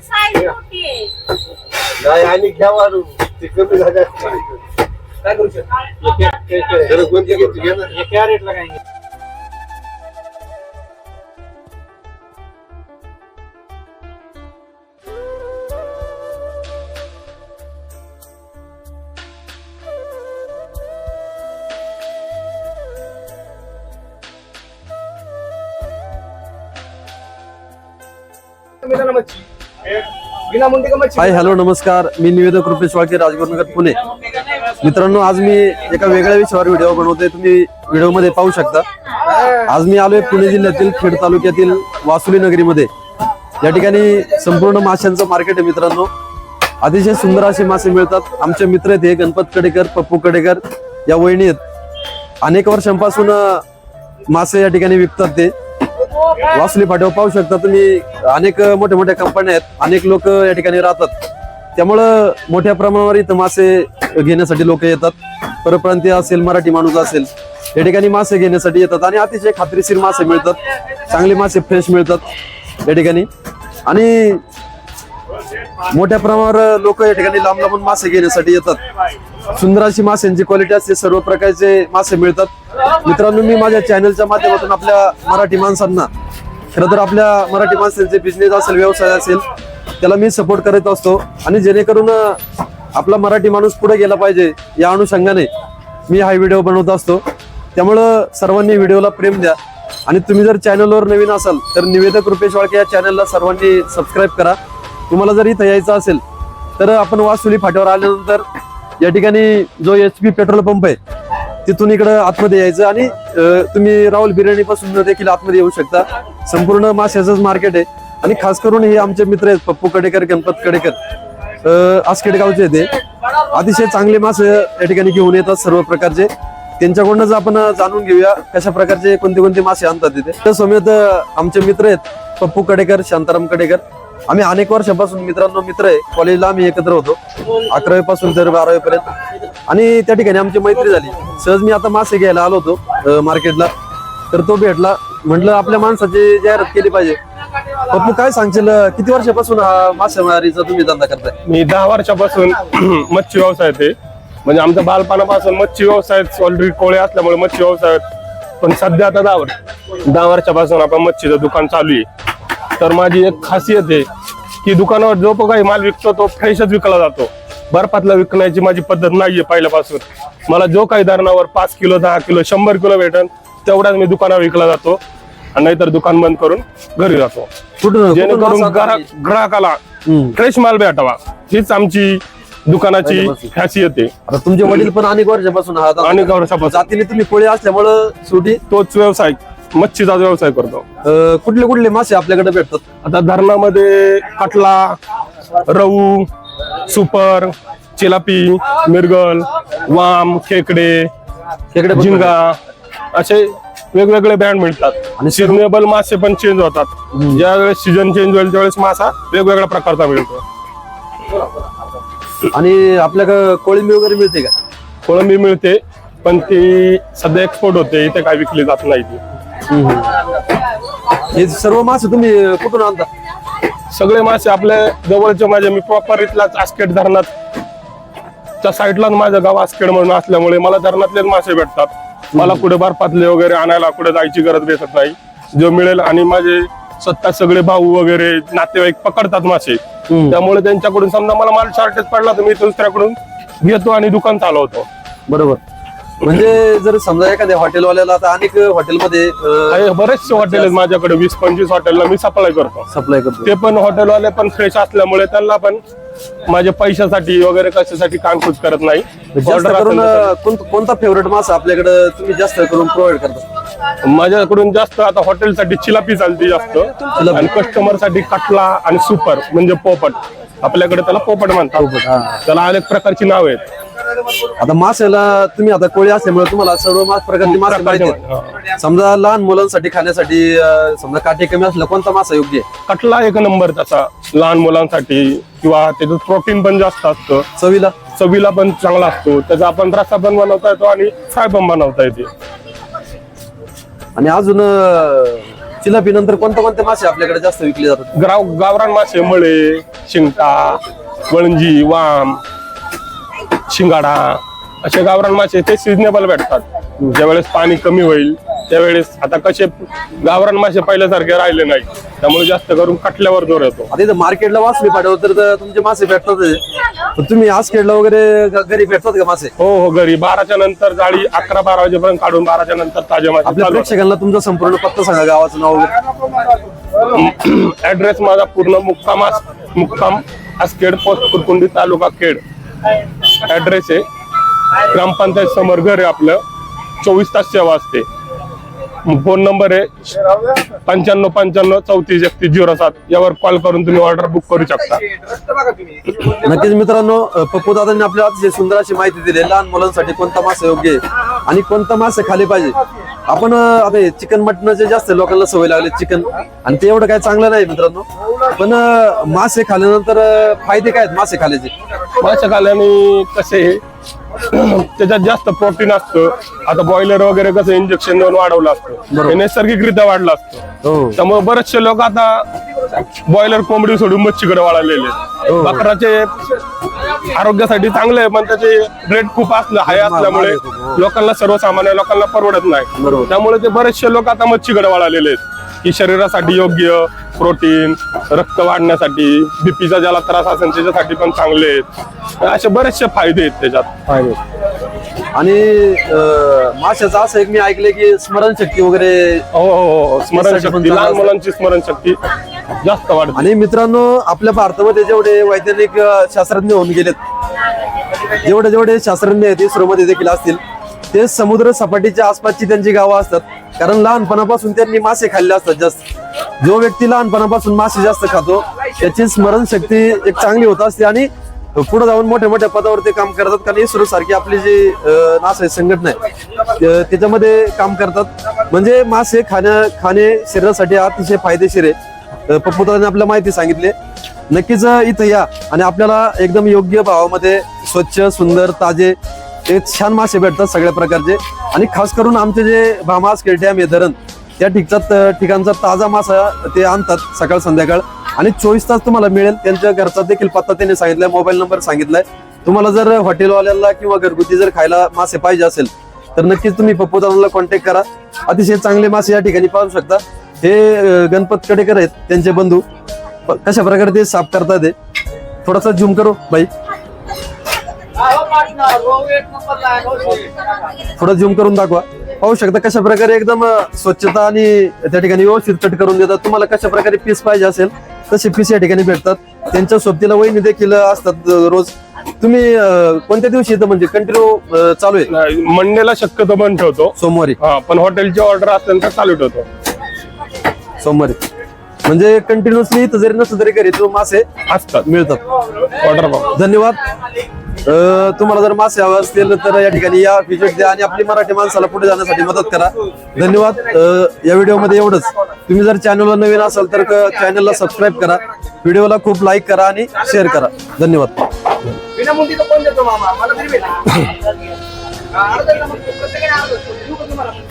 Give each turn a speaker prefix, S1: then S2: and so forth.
S1: Size मोठी आहे.
S2: नाही आणि घ्या वाढू. ते कमी झाले काय करू शकतो? कोणती घेतली घे ना.
S3: एका रेटला काय
S4: हाय हॅलो नमस्कार. मी निवेदक रुपेश वाळके राजगुरुनगर पुणे. मित्रांनो आज मी एका वेगळ्या विषयावर व्हिडिओ बनवतोय. तुम्ही व्हिडिओमध्ये पाहू शकता. आज मी आलोय पुणे जिल्ह्यातील खेड तालुक्यातील वासुली नगरीमध्ये. या ठिकाणी संपूर्ण माशांचं मार्केट आहे मित्रांनो. अतिशय सुंदर असे मासे मिळतात. आमचे मित्र आहेत हे गणपत कडेकर पप्पू कडेकर. या वहिनी आहेत. अनेक वर्षांपासून मासे या ठिकाणी विकतात ते. वासुली फाट्यावर पाहू शकता तुम्ही अनेक मोठ्या मोठ्या कंपन्या आहेत अनेक लोक या ठिकाणी राहतात. त्यामुळं मोठ्या प्रमाणावर इथं मासे घेण्यासाठी लोक येतात. परप्रांतीय असेल मराठी माणूस असेल या ठिकाणी मासे घेण्यासाठी येतात आणि अतिशय खात्रीशीर मासे मिळतात. चांगले मासे फ्रेश मिळतात या ठिकाणी. आणि मोठ्या प्रमाणावर लोक या ठिकाणी लांब लांबून मासे घेण्यासाठी येतात. सुंदर अशी माशांची क्वालिटी असते सर्व प्रकारचे मासे मिळतात. मित्रांनो मी माझ्या चॅनलच्या माध्यमातून आपल्या मराठी माणसांना खरं तर आपल्या मराठी माणसांचे बिझनेस असेल व्यवसाय असेल त्याला मी सपोर्ट करत असतो. आणि जेणेकरून आपला मराठी माणूस पुढे गेला पाहिजे या अनुषंगाने मी हा व्हिडिओ बनवत असतो. त्यामुळं सर्वांनी व्हिडिओला प्रेम द्या. आणि तुम्ही जर चॅनलवर नवीन असाल तर निवेदक रुपेश वाळके या चॅनलला सर्वांनी सबस्क्राईब करा. तुम्हाला जर इथं यायचं असेल तर आपण वासुली फाट्यावर आल्यानंतर या ठिकाणी जो एच पी पेट्रोल पंप आहे तिथून इकडं आतमध्ये यायचं आणि तुम्ही राहुल बिर्याणी पासून देखील आतमध्ये येऊ शकता. संपूर्ण माशाचंच मार्केट आहे. आणि खास करून हे आमचे मित्र आहेत पप्पू कडेकर गणपत कडेकर. अं, आसखेड गावचे ते. अतिशय चांगले मासे या ठिकाणी घेऊन येतात सर्व प्रकारचे. त्यांच्याकडूनच आपण जाणून घेऊया कशा प्रकारचे कोणते कोणते मासे आणतात तिथे त्या समेत आमचे मित्र आहेत पप्पू कडेकर शांताराम कडेकर. आम्ही अनेक वर्षापासून मित्रांनो मित्र आहे. कॉलेजला आम्ही एकत्र होतो. अकरावी पासून तर बारावी पर्यंत आणि त्या ठिकाणी आमची मैत्री झाली. सहज मी आता मासे घ्यायला आलो होतो मार्केटला तर तो भेटला. म्हटलं आपल्या माणसाची जाहिरात केली पाहिजे. पप्पू काय सांगशील किती वर्षापासून हा मासेमारीचा तुम्ही धंदा करताय?
S5: मी दहा वर्षापासून मच्छी व्यवसाय ते म्हणजे आमच्या बालपणापासून मच्छी व्यवसाय ऑलरेडी कोळे असल्यामुळे मच्छी व्यवसाय पण सध्या आता दहा वर्ष दहा वर्षापासून आपण मच्छीचं दुकान चालू आहे. तर माझी एक खासियत आहे की दुकानावर जो पण काही माल विकतो तो फ्रेशच विकला जातो. बर्फातला विकण्याची माझी पद्धत नाहीये पहिल्यापासून. मला जो काही धरणावर पाच किलो दहा किलो शंभर किलो भेटन तेवढ्याच मी दुकानावर विकला जातो आणि नाहीतर दुकान बंद करून घरी जातो. जेणेकरून ग्राहक ग्राहकाला. फ्रेश माल भेटावा. हीच आमची दुकानाची. खासियत आहे.
S4: आता तुमचे वडील पण अनेक वर्षापासून
S5: अनेक वर्षापासून.
S4: जातीने तुम्ही कोळी असल्यामुळं शेवटी
S5: तोच व्यवसाय. मच्छीचा व्यवसाय करतो.
S4: अं, कुठले कुठले मासे आपल्याकडे भेटतात?
S5: आता धरणामध्ये कटला रऊ सुपर चिलापी मिरगल वाम खेकडे
S4: खेकडे पण
S5: झिंगा असे वेगवेगळे ब्रँड मिळतात.
S4: आणि
S5: आणि सिजनेबल मासे पण चेंज होतात. ज्या वेळेस सीझन चेंज होईल त्यावेळेस मासा वेगवेगळ्या प्रकारचा मिळतो.
S4: आणि आपल्याकडे कोळंबी वगैरे मिळते का?
S5: कोळंबी मिळते पण ती सध्या एक्सपोर्ट होते इथे काय विकली जात नाही ती.
S4: हे सर्व मासे तुम्ही कुठून आणता?
S5: सगळे मासे आपल्या जवळचे माझे मी प्रॉपर इथलाच आस्केट धरणात. त्या साईडलाच माझं गाव आस्केड म्हणून असल्यामुळे मला धरणातलेच मासे भेटतात. मला कुठे बर्फातले वगैरे आणायला कुठे जायची गरज भेटत नाही. जो मिळेल आणि माझे स्वतः सगळे भाऊ वगैरे नातेवाईक पकडतात मासे. त्यामुळे त्यांच्याकडून समजा मला माल शॉर्टेज पडला तर मी दुसऱ्याकडून घेतो आणि दुकान चालवतो.
S4: बरोबर. म्हणजे जर समजा एखाद्या हॉटेलवाल्याला आता अनेक हॉटेलमध्ये
S5: काही बरेचसे हॉटेल आहेत माझ्याकडे. वीस पंचवीस हॉटेलला मी सप्लाय करतो.
S4: सप्लाय करतो.
S5: ते पण हॉटेलवाले पण फ्रेश असल्यामुळे त्यांना पण माझ्या पैशासाठी वगैरे कशासाठी कामकूच करत नाही.
S4: जास्त
S5: Order
S4: करून
S5: असेल तर.
S4: अं, कोण- कोणता फेवरेट मासा आपल्याकडे तुम्ही जास्त करून प्रोव्हाइड करता?
S5: माझ्याकडून जास्त आता हॉटेलसाठी चिलापी चालते जास्त. आणि कस्टमरसाठी कटला आणि सुपर म्हणजे पोपट. आपल्याकडे त्याला पोपट म्हणतात. त्याला अनेक प्रकारची नाव आहेत.
S4: आता मासेला तुम्ही आता कोळी असल्यामुळे तुम्हाला सर्व मास प्रकारचे मासे माहिती आहेत. समजा लहान मुलांसाठी खाण्यासाठी अं, समजा काटे कमी असलं कोणता मासा योग्य आहे?
S5: कटला एक नंबर त्याचा. लहान मुलांसाठी किंवा त्याच्यात प्रोटीन पण जास्त असतं
S4: चवीला?
S5: चवीला पण चांगला असतो. त्याचा आपण रस्सा पण बनवता येतो आणि फ्राय पण बनवता येते.
S4: आणि अजून चिलापी नंतर कोणते कोणते मासे आपल्याकडे जास्त विकले जातात?
S5: गाव गावरान मासे मळे शिंगटा वळंजी वाम शिंगाडा असे गावरान मासे ते सिजनेबल भेटतात. ज्यावेळेस पाणी कमी होईल त्यावेळेस आता कसे गावरान मासे पहिल्यासारखे राहिले नाही त्यामुळे जास्त करून कटल्यावर जोर येतो.
S4: आता इथं मार्केटला वाचली पाठवलं तर तर तुमचे मासे भेटतात पण तुम्ही आज खेळला वगैरे घरी भेटतात का मासे?
S5: हो हो घरी. बाराच्या नंतर जाळी अकरा बारा वाजेपर्यंत काढून बाराच्या नंतर ताजे मासे
S4: आपल्या
S5: चालू
S4: प्रेक्षकांना तुमचा संपूर्ण पत्ता सांगा गावाचं नाव वगैरे.
S5: ऍड्रेस माझा पूर्ण मुक्काम मुक्काम आसखेड पोस्ट कुरकुंडी तालुका खेड. ऍड्रेस आहे. ग्रामपंचायत समोर घर आहे आपलं. चोवीस तास सेवा असते. फोन नंबर आहे. पंच्याण्णव पंच्याण्णव चौतीस एकतीस झिरो सात. यावर कॉल करून तुम्ही ऑर्डर बुक करू शकता.
S4: नक्कीच मित्रांनो पप्पू दादांनी आपल्याला अतिशय सुंदर अशी माहिती दिली. लहान मुलांसाठी कोणता मासा योग्य आहे आणि कोणता मासे खाली पाहिजे? आपण आता चिकन मटणाचे जास्त लोकांना सवय लागली चिकन आणि ते एवढं काय चांगलं नाही मित्रांनो. पण मासे खाल्ल्यानंतर अ, फायदे काय आहेत मासे खाल्याचे?
S5: मासे खाल्याने कसे त्याच्यात जास्त प्रोटीन असतं आता बॉयलर वगैरे कसं इंजेक्शन देऊन वाढवलं असतं. हे नैसर्गिकरित्या वाढलं असतं
S4: हो
S5: त्यामुळे बरेचसे लोक आता बॉयलर कोंबडी सोडून मच्छीकडे वळालेले आहेत.
S4: हो.
S5: बकराचे आरोग्यासाठी चांगले आहे पण त्याचे रेट खूप असलं हाय असल्यामुळे
S4: हो.
S5: लोकांना सर्वसामान्य लोकांना परवडत नाही. त्यामुळे ते बरेचसे लोक आता मच्छीकडे वळालेले आहेत की शरीरासाठी योग्य प्रोटीन रक्त वाढण्यासाठी बीपीचा ज्याला त्रास असेल त्याच्यासाठी पण चांगले आहेत. असे बरेचसे फायदे आहेत त्याच्यात.
S4: आणि अ, माशाचं असं एक मी ऐकलंय की स्मरणशक्ती वगैरे
S5: हो हो हो
S4: पण
S5: स्मरणशक्ती लहान. मुलांची स्मरणशक्ती जास्त वाढते.
S4: आणि मित्रांनो आपल्या भारतामध्ये जेवढे वैज्ञानिक शास्त्रज्ञ होऊन गेलेत जेवढे जेवढे शास्त्रज्ञ आहेत इस्रोमध्ये देखील असतील ते समुद्र सपाटीच्या आसपासची त्यांची गावं असतात. कारण लहानपणापासून त्यांनी मासे खाल्ले असतात जास्त. जो व्यक्ती लहानपणापासून मासे जास्त खातो त्याची स्मरणशक्ती एक चांगली होत असते आणि पुढे जाऊन मोठ्या मोठ्या पदावर ते काम करतात. कारण इस्रो सारखी आपली जी नास नासा संघटना आहे त्याच्यामध्ये काम करतात. म्हणजे मासे खाण्या खाणे शरीरासाठी अतिशय फायदेशीर आहे. पप्पू दादाने आपल्याला माहिती सांगितली. नक्कीच इथं या आणि आपल्याला एकदम योग्य भावामध्ये स्वच्छ सुंदर ताजे ते छान मासे भेटतात सगळ्या प्रकारचे. आणि खास करून आमचे जे भामास डॅम आहे धरण त्या ठिकचा ठिकाणचा ताजा मासा ते आणतात सकाळ संध्याकाळ. आणि चोवीस तास तुम्हाला मिळेल. त्यांच्या घरचा देखील पत्ता त्यांनी सांगितलाय मोबाईल नंबर सांगितलाय. तुम्हाला जर हॉटेलवाल्याला किंवा घरगुती जर खायला मासे पाहिजे असेल तर नक्कीच तुम्ही पप्पू दादांना कॉन्टॅक्ट करा. अतिशय चांगले मासे या ठिकाणी पाहू शकता. हे गणपत कडेकर आहेत त्यांचे बंधू. कशा प्रकारे ते साफ करतात थोडासा झूम करो बाई. थोडं झूम करून दाखवा. पाहू शकता कशा प्रकारे एकदम स्वच्छता आणि त्या ठिकाणी व्यवस्थित कट करून देतात. तुम्हाला कशा प्रकारे पीस पाहिजे असेल तसे पीस या ठिकाणी भेटतात. त्यांच्या सोबतीला वहिनी देखील असतात रोज. तुम्ही कोणत्या दिवशी इथं म्हणजे? कंटिन्यू चालू आहे?
S5: मंडेला शक्यतो बंद ठेवतो.
S4: सोमवारी.
S5: हा पण हॉटेलची ऑर्डर असेल तर चालू ठेवतो.
S4: सोमवारी. म्हणजे कंटिन्युअसली इथं जरी नसलं तरी घरी तो मासे
S5: असतात
S4: मिळतात.
S5: ऑर्डर
S4: धन्यवाद. तुम्हाला जर मासे हवे असतील तर या ठिकाणी या व्हिजिट द्या आणि आपली मराठी माणसाला पुढे जाण्यासाठी मदत करा. धन्यवाद. या व्हिडिओमध्ये एवढंच. तुम्ही जर चॅनलला नवीन असाल तर चॅनलला सबस्क्राईब करा. व्हिडिओला खूप लाईक करा आणि शेअर करा. धन्यवाद.